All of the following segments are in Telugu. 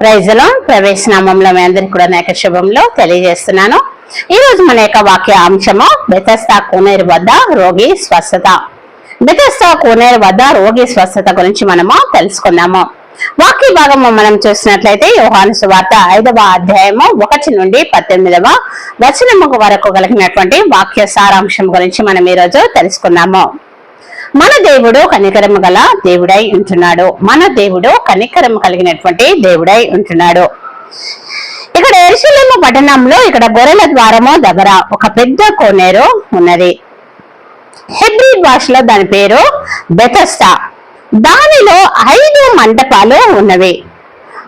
ప్రైజ్లో ప్రవేశనామంలో మీ అందరికి కూడా నా యొక్క శుభంలో తెలియజేస్తున్నాను. ఈ రోజు మన యొక్క వాక్య అంశము బెతస్తా కోనేరు వద్ద రోగి స్వస్థత. బెతస్తా కోనేరు వద్ద రోగి స్వస్థత గురించి మనము తెలుసుకుందాము. వాక్య భాగము మనం చూసినట్లయితే యోహాను సువార్త ఐదవ అధ్యాయము ఒకటి నుండి పద్దెనిమిదవ వచనము వరకు కలిగినటువంటి వాక్య సారాంశం గురించి మనం ఈ రోజు తెలుసుకుందాము. మన దేవుడు కనికరము గల దేవుడై ఉంటున్నాడు. మన దేవుడు కనికరము కలిగినటువంటి దేవుడై ఉంటున్నాడు. ఇక్కడ ఎరుశలేము పట్టణంలో ఇక్కడ గొర్రెల ద్వారము దగ్గర ఒక పెద్ద కోనేరు ఉన్నది. హెబ్రీ భాషలో దాని పేరు బెతస్తా. దానిలో ఐదు మండపాలు ఉన్నవి.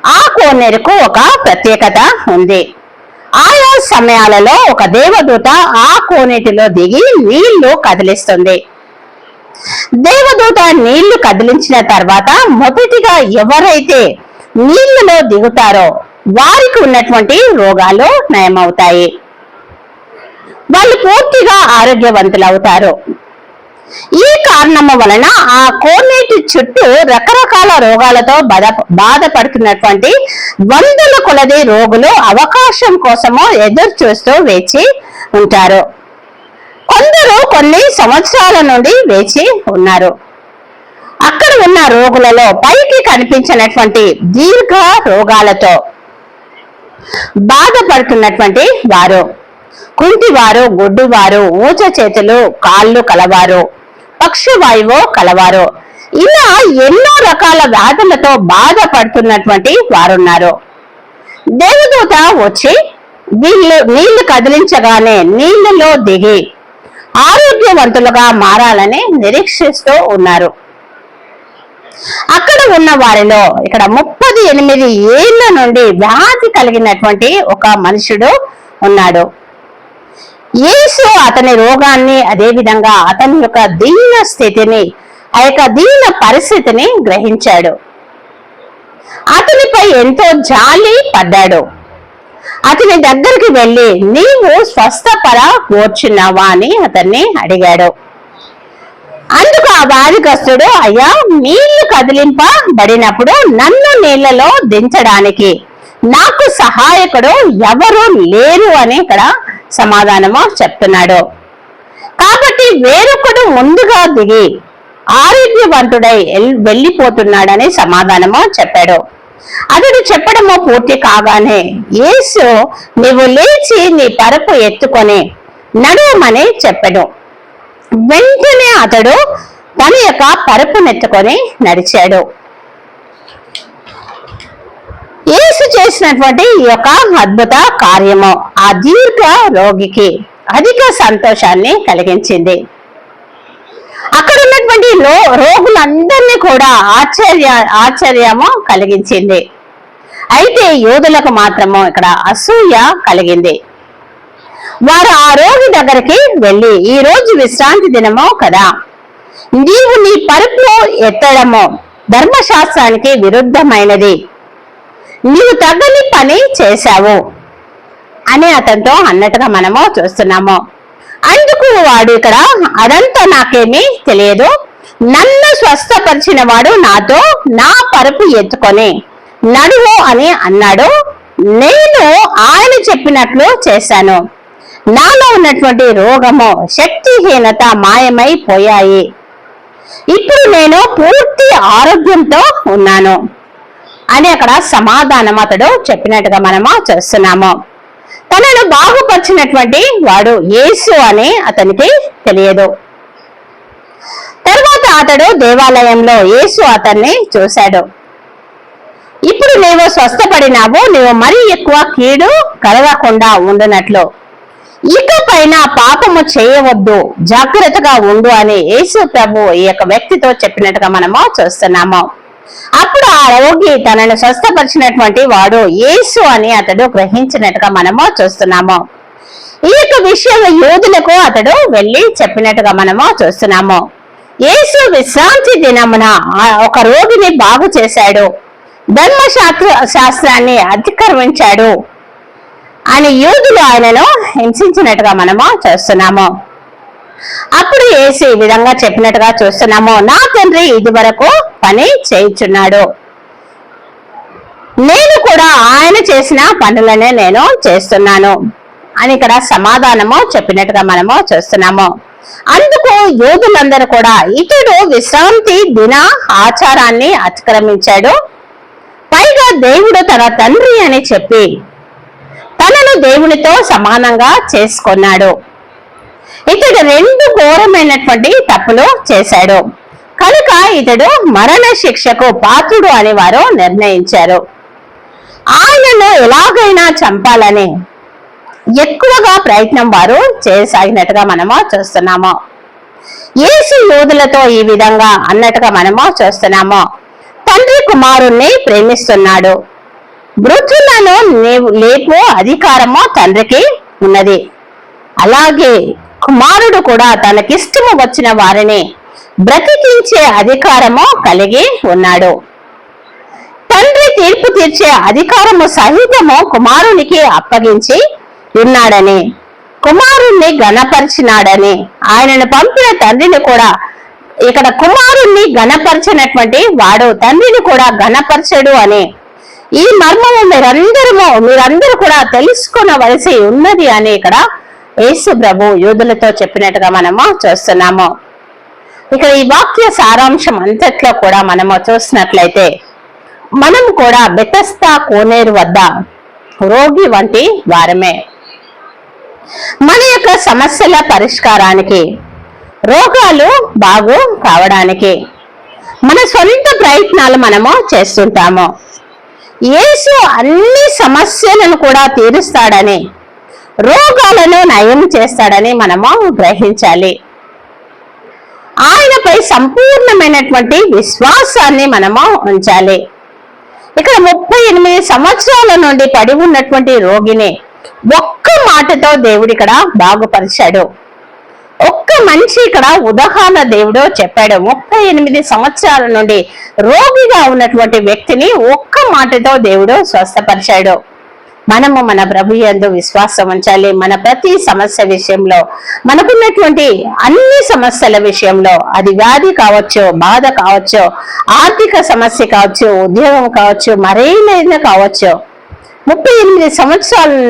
ఆ కోనేరుకు ఒక ప్రత్యేకత ఉంది. ఆయా సమయాలలో ఒక దేవదూత ఆ కోనేటిలో దిగి నీళ్ళు కదిలిస్తుంది. దేవదూత నీళ్ళు కదిలించిన తర్వాత మొదటిగా ఎవరైతే నీళ్ళలో దిగుతారో వారికి ఉన్నటువంటి రోగాలు నయమవుతాయి. వాళ్ళు పూర్తిగా ఆరోగ్యవంతులు అవుతారు ఈ కారణము వలన ఆ కోనేటి చుట్టూ రకరకాల రోగాలతో బాధ బాధపడుతున్నటువంటి వందల కొలది రోగులు అవకాశం కోసము ఎదురు చూస్తూ వేచి ఉంటారు. కొందరు కొన్ని సంవత్సరాల నుండి వేచి ఉన్నారు. అక్కడ ఉన్న రోగులలో పైకి కనిపించినటువంటి దీర్ఘ రోగాలతో బాధపడుతున్నటువంటి వారు. కుంటివారు గుడ్డువారు ఊచ చేతులు కాళ్ళు కలవారు పక్షవాయువు కలవారు. ఇలా ఎన్నో రకాల వ్యాధులతో బాధపడుతున్నటువంటి వారున్నారు. దేవదూత వచ్చి వీళ్ళు నీళ్ళు కదిలించగానే నీళ్ళలో దిగి ఆరోగ్యవంతులుగా మారాలని నిరీక్షిస్తూ ఉన్నారు. అక్కడ ఉన్న వారిలో ఇక్కడ ముప్పది ఎనిమిది ఏళ్ళ నుండి వ్యాధి కలిగినటువంటి ఒక మనుషుడు ఉన్నాడు. యేసు అతని రోగాన్ని అదేవిధంగా అతని యొక్క దీన స్థితిని ఆ యొక్క దీన పరిస్థితిని గ్రహించాడు. అతనిపై ఎంతో జాలి పడ్డాడు. అతని దగ్గరికి వెళ్ళి నీవు స్వస్థపర కోర్చున్నావా అని అతన్ని అడిగాడు. అందుకు ఆ బాధికస్తుడు అయ్యా నీళ్ళు కదిలింపబడినప్పుడు నన్ను నీళ్ళలో దించడానికి నాకు సహాయకుడు ఎవరు లేరు అని ఇక్కడ సమాధానము చెప్తున్నాడు. కాబట్టి వేరొకడు ముందుగా దిగి ఆరోగ్యవంతుడై వెళ్ళిపోతున్నాడని సమాధానము చెప్పాడు. అతడు చెప్పడము పూర్తి కాగానే యేసు నీవు లేచి నీ పరపు ఎత్తుకొని నడువమని చెప్పాడు వెంటనే అతడు తన యొక్క పరుపునెత్తుకొని నడిచాడు. యేసు చేసినటువంటి ఈ యొక్క అద్భుత కార్యము ఆ దీర్ఘ రోగికి అధిక సంతోషాన్ని కలిగించింది. అక్కడ ఉన్నటువంటి లో రోగులందరినీ కూడా ఆశ్చర్య ఆశ్చర్యము కలిగించింది. అయితే యోధులకు మాత్రము ఇక్కడ అసూయ కలిగింది. వారు ఆ రోగి దగ్గరికి వెళ్ళి ఈ రోజు విశ్రాంతి దినము కదా. నీవు నీ పరుపు ఎత్తడము ధర్మశాస్త్రానికి విరుద్ధమైనది. నీవు తగ్గని పని చేశావు. అని అతనితో అన్నట్టుగా మనము చూస్తున్నాము. అందుకు వాడు ఇక్కడ అదంతా నాకేమీ తెలియదు. నన్ను స్వస్థపరిచిన వాడు నాతో నా పరుపు ఎత్తుకొని నడువు అని అన్నాడు. నేను ఆయన చెప్పినట్లు చేశాను. నాలో ఉన్నటువంటి రోగము శక్తిహీనత మాయమైపోయాయి. ఇప్పుడు నేను పూర్తి ఆరోగ్యంతో ఉన్నాను. అని అక్కడ సమాధానం అతడు చెప్పినట్టుగా మనము చేస్తున్నాము. తనను బాగుపరిచినటువంటి వాడు యేసు అని అతనికి తెలియదు. తర్వాత అతడు దేవాలయంలో యేసు అతన్ని చూశాడు. ఇప్పుడు నీవు స్వస్థపడినావు నీవు మరీ ఎక్కువ కీడు కలగకుండా ఉండునట్లు. ఇక పైన పాపము చేయవద్దు జాగ్రత్తగా ఉండు అని యేసు ప్రభు ఈ యొక్క వ్యక్తితో చెప్పినట్టుగా మనము చూస్తున్నాము. అప్పుడు ఆ రోగి తనను స్వస్థపరిచినటువంటి వాడు యేసు అని అతడు గ్రహించినట్టుగా మనము చూస్తున్నాము. ఈ యొక్క విషయం యోధులకు అతడు వెళ్ళి చెప్పినట్టుగా మనము చూస్తున్నాము. యేసు విశ్రాంతి దినమున ఒక రోగిని బాగు చేశాడు. ధర్మశాస్త్ర శాస్త్రాన్ని అతిక్రమించాడు అని యూదులు ఆయనను హింసించినట్టుగా మనము చూస్తున్నాము. అప్పుడు యేసు ఈ విధంగా చెప్పినట్టుగా చూస్తున్నాము. నా తండ్రి ఇది వరకు పని చేయుచున్నాడు. నేను కూడా ఆయన చేసిన పనులనే నేను చేస్తున్నాను. అని ఇక్కడ సమాధానము చెప్పినట్టుగా మనము చూస్తున్నాము. అందుకు యోధులందరూ కూడా ఇతడు విశ్రాంతి దిన ఆచారాన్ని అతిక్రమించాడు. పైగా దేవుడు తన తండ్రి అని చెప్పి తనను దేవునితో సమానంగా చేసుకున్నాడు. ఇతడు రెండు ఘోరమైనటువంటి తప్పులు చేశాడు. కనుక ఇతడు మరణ శిక్షకు పాత్రుడు అని వారు నిర్ణయించారు. ఆయనను ఎలాగైనా చంపాలని ఎక్కువగా ప్రయత్నం వారు చేయసాగినట్టుగా మనము చూస్తున్నాము. ఏసు యోధులతో ఈ విధంగా అన్నట్టుగా మనము చూస్తున్నాము. తండ్రి కుమారుణ్ణి ప్రేమిస్తున్నాడు. మృతులను లేపు అధికారము తండ్రికి ఉన్నది. అలాగే కుమారుడు కూడా తనకిష్టము వచ్చిన వారిని బ్రతికించే అధికారము కలిగి ఉన్నాడు. తండ్రి తీర్పు తీర్చే అధికారము సహితము కుమారునికి అప్పగించి ఉన్నాడని కుమారుణ్ణి గణపరిచినాడని ఆయనను పంపిన తండ్రిని కూడా ఇక్కడ కుమారుణ్ణి గణపరిచినటువంటి వాడు తండ్రిని కూడా గణపరచడు అని ఈ మర్మము మీరందరము మీరందరూ కూడా తెలుసుకునవలసి ఉన్నది అని ఇక్కడ యేసు ప్రభు యూదులతో చెప్పినట్టుగా మనము చూస్తున్నాము. ఇక్కడ ఈ వాక్య సారాంశం అంతట్లో కూడా మనము చూసినట్లయితే మనం కూడా బెతస్తా కోనేరు వద్ద రోగి వంటి వారమే. మన యొక్క సమస్యల పరిష్కారానికి రోగాలు బాగు కావడానికి మన సొంత ప్రయత్నాలు మనము చేస్తుంటాము. యేసు అన్ని సమస్యలను కూడా తీరుస్తాడని రోగాలను నయం చేస్తాడని మనము గ్రహించాలి. ఆయనపై సంపూర్ణమైనటువంటి విశ్వాసాన్ని మనము ఉంచాలి. ఇక్కడ ముప్పై ఎనిమిది సంవత్సరాల నుండి పడి ఉన్నటువంటి రోగిని ఒక్క మాటతో దేవుడు ఇక్కడ బాగుపరిచాడు. ఒక్క మనిషి ఇక్కడ ఉదాహరణ దేవుడు చెప్పాడు. ముప్పై ఎనిమిది సంవత్సరాల నుండి రోగిగా ఉన్నటువంటి వ్యక్తిని ఒక్క మాటతో దేవుడు స్వస్థపరిచాడు. మనము మన ప్రభు ఎందు విశ్వాసం ఉంచాలి. మన ప్రతి సమస్య విషయంలో మనకున్నటువంటి అన్ని సమస్యల విషయంలో అది వ్యాధి కావచ్చు బాధ కావచ్చు ఆర్థిక సమస్య కావచ్చు ఉద్యోగం కావచ్చు మరేమైనా కావచ్చు ముప్పై ఎనిమిది సంవత్సరాలు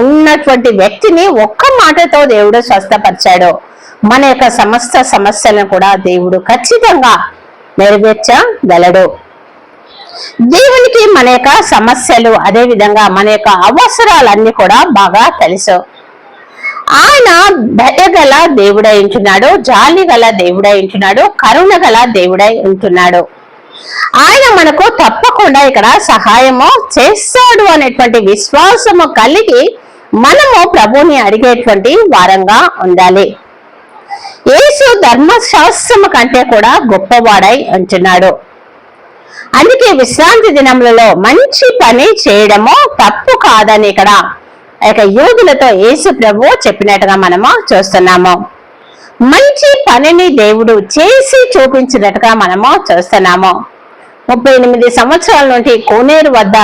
ఉన్నటువంటి వ్యక్తిని ఒక్క మాటతో దేవుడు స్వస్థపరిచాడు. మన యొక్క సమస్త సమస్యలను కూడా దేవుడు ఖచ్చితంగా నెరవేర్చగలడు. దేవునికి మన యొక్క సమస్యలు అదే విధంగా మన యొక్క అవసరాలన్నీ కూడా బాగా తెలుసు. ఆయన దయగల దేవుడై ఉంటున్నాడు జాలి గల దేవుడై ఉంటున్నాడు కరుణ గల దేవుడై ఉంటున్నాడు. ఆయన మనకు తప్పకుండా ఇక్కడ సహాయము చేస్తాడు అనేటువంటి విశ్వాసము కలిగి మనము ప్రభుని అడిగేటువంటి వారంగా ఉండాలి. యేసు ధర్మశాస్త్రము కంటే కూడా గొప్పవాడై ఉంటున్నాడు. అందుకే విశ్రాంతి దినములలో మంచి పని చేయడము తప్పు కాదని ఇక్కడ యొక్క యోగులతో యేసు ప్రభు చెప్పినట్టుగా మనము చూస్తున్నాము. మంచి పనిని దేవుడు చేసి చూపించినట్టుగా మనము చూస్తున్నాము. ముప్పై ఎనిమిది సంవత్సరాల నుండి కోనేరు వద్ద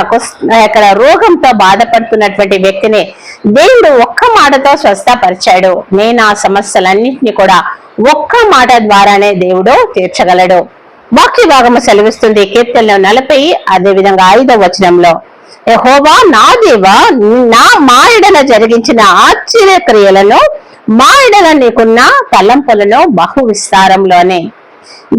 అక్కడ రోగంతో బాధపడుతున్నటువంటి వ్యక్తిని దేవుడు ఒక్క మాటతో స్వస్థపరిచాడు. నేను ఆ సమస్యలన్నింటినీ కూడా ఒక్క మాట ద్వారానే దేవుడు తీర్చగలడు. వాక్య భాగము సెలవిస్తుంది. కీర్తనలో నలభై అదే విధంగా ఐదవ వచనంలో ఎహోవా నా దేవ నా మాయడన జరిగించిన ఆశ్చర్య క్రియలను మాయడల నీకున్న తలంపులను బహు విస్తారంలోనే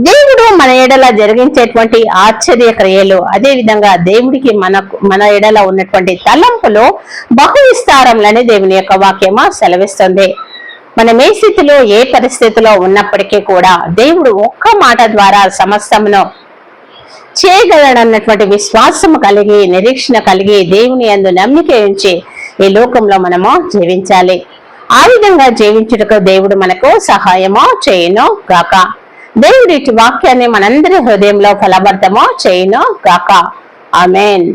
దేవుడు మన ఎడల జరిగించేటువంటి ఆశ్చర్య క్రియలు అదే విధంగా దేవుడికి మన మన ఎడల ఉన్నటువంటి తలంపులు బహు విస్తారంలోనే దేవుని యొక్క వాక్యమా సెలవిస్తుంది. మనం ఏ స్థితిలో ఏ పరిస్థితిలో ఉన్నప్పటికీ కూడా దేవుడు ఒక్క మాట ద్వారా సమస్తమును చేయగలడన్నటువంటి విశ్వాసము కలిగి నిరీక్షణ కలిగి దేవుని అందు నమ్మిక ఉంచి ఈ లోకంలో మనము జీవించాలి. ఆ విధంగా జీవించుటకు దేవుడు మనకు సహాయమో చేయను గాక. దేవుడి వాక్యాన్ని మనందరి హృదయంలో ఫలబద్ధమో చేయను గాక. ఆమెన్.